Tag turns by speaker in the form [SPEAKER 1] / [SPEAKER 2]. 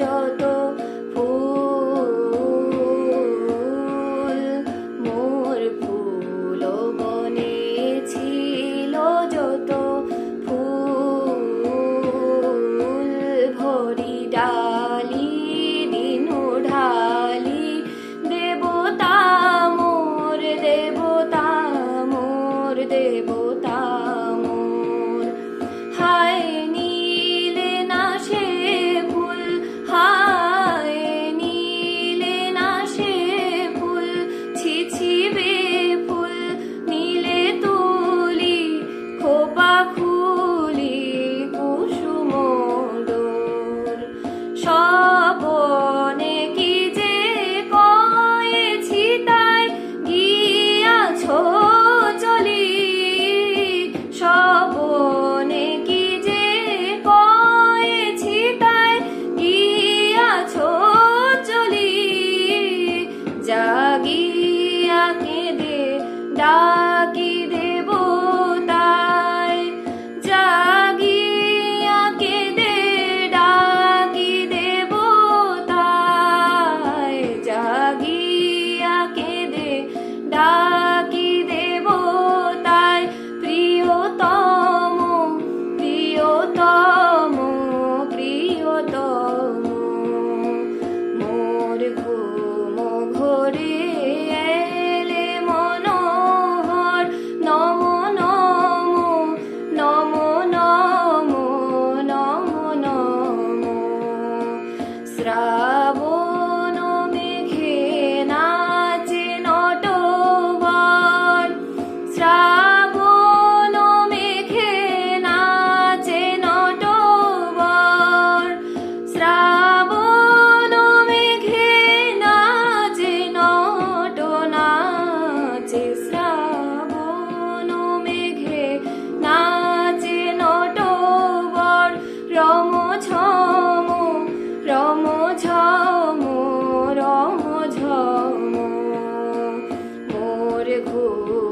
[SPEAKER 1] যত ফুল, মোর ফুল বনে ছিল যত ফুল, ভরি ডালি, দিনু ঢালি, দেবতা মোর দেবতা মোর, দেবতা 나 Oh.